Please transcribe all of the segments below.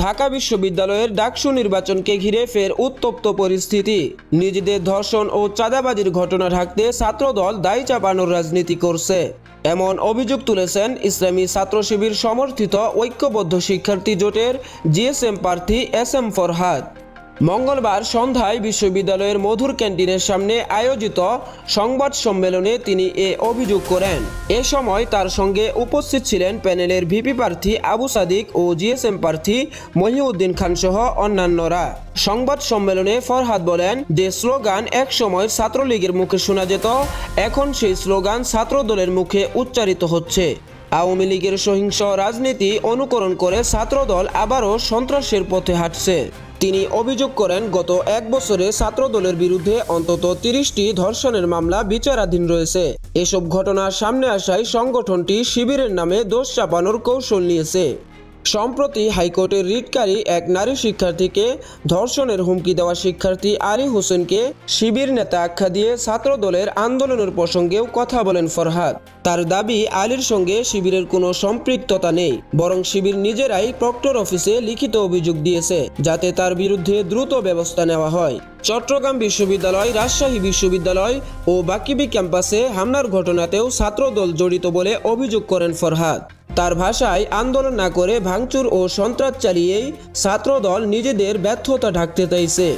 ঢাকা বিশ্ববিদ্যালয়ের ডাকসু নির্বাচনকে ঘিরে ফের উত্তপ্ত পরিস্থিতি। নিজেদের ধর্ষণ ও চাঁদাবাজির ঘটনা ঢাকতে ছাত্রদল দায়ী চাপানোর রাজনীতি করছে। এমন অভিযোগ তুলেছেন ইসলামী ছাত্র শিবির সমর্থিত ঐক্যবদ্ধ শিক্ষার্থী জোটের জিএসএম প্রার্থী এস এম ফরহাদ। মঙ্গলবার সন্ধ্যায় বিশ্ববিদ্যালয়ের মধুর ক্যান্টিনের সামনে আয়োজিত সংবাদ সম্মেলনে তিনি এ অভিযোগ করেন। এ সময় তার সঙ্গে উপস্থিত ছিলেন প্যানেলের ভিপি প্রার্থী আবু সাদিক ও জিএসএম প্রার্থী মহিউদ্দিন খান সহ অন্যান্যরা। সংবাদ সম্মেলনে ফরহাদ বলেন, যে স্লোগান এক সময় ছাত্রলীগের মুখে শোনা যেত, এখন সেই স্লোগান ছাত্রদলের মুখে উচ্চারিত হচ্ছে। আওয়ামী লীগের সহিংস রাজনীতি অনুকরণ করে ছাত্রদল আবারও সন্ত্রাসের পথে হাঁটছে। তিনি অভিযোগ করেন, গত এক বছরে ছাত্রদলের বিরুদ্ধে অন্তত তিরিশটি ধর্ষণের মামলা বিচারাধীন রয়েছে। এসব ঘটনা সামনে আসায় সংগঠনটি শিবিরের নামে দোষ চাপানোর কৌশল নিয়েছে। সম্প্রতি হাইকোর্টের রিটকারী এক নারী শিক্ষার্থীকে ধর্ষণের হুমকি দেওয়া শিক্ষার্থী আলী হোসেনকে শিবির নেতা আখ্যা দিয়ে ছাত্রদলের আন্দোলনের প্রসঙ্গেও কথা বলেন ফরহাদ। তার দাবি, আলীর সঙ্গে শিবিরের কোনো সম্পৃক্ততা নেই, বরং শিবির নিজেরাই প্রক্টর অফিসে লিখিত অভিযোগ দিয়েছে, যাতে তার বিরুদ্ধে দ্রুত ব্যবস্থা নেওয়া হয়। চট্টগ্রাম বিশ্ববিদ্যালয়, রাজশাহী বিশ্ববিদ্যালয় ও বাকিবি ক্যাম্পাসে হামলার ঘটনাতেও ছাত্রদল জড়িত বলে অভিযোগ করেন ফরহাদ। তার ভাষায় আন্দোলন না করে ভাঙচুর ও সন্ত্রাস চালিয়েই ছাত্রদল নিজেদের ব্যর্থতা ঢাকতে চাইছে।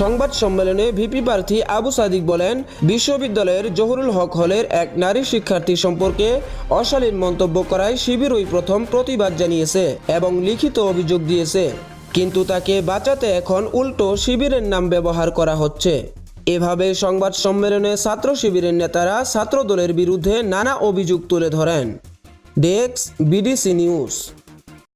সংবাদ সম্মেলনে ভিপি প্রার্থী আবু সাদিক বলেন, বিশ্ববিদ্যালয়ের জহুরুল হক হলের এক নারী শিক্ষার্থী সম্পর্কে অশালীন মন্তব্য করায় শিবিরই প্রথম প্রতিবাদ জানিয়েছে এবং লিখিত অভিযোগ দিয়েছে। কিন্তু তাকে বাঁচাতে এখন উল্টো শিবিরের নাম ব্যবহার করা হচ্ছে। এভাবে সংবাদ সম্মেলনে ছাত্র শিবিরের নেতারা ছাত্রদলের বিরুদ্ধে নানা অভিযোগ তুলে ধরেন। Desk BDC news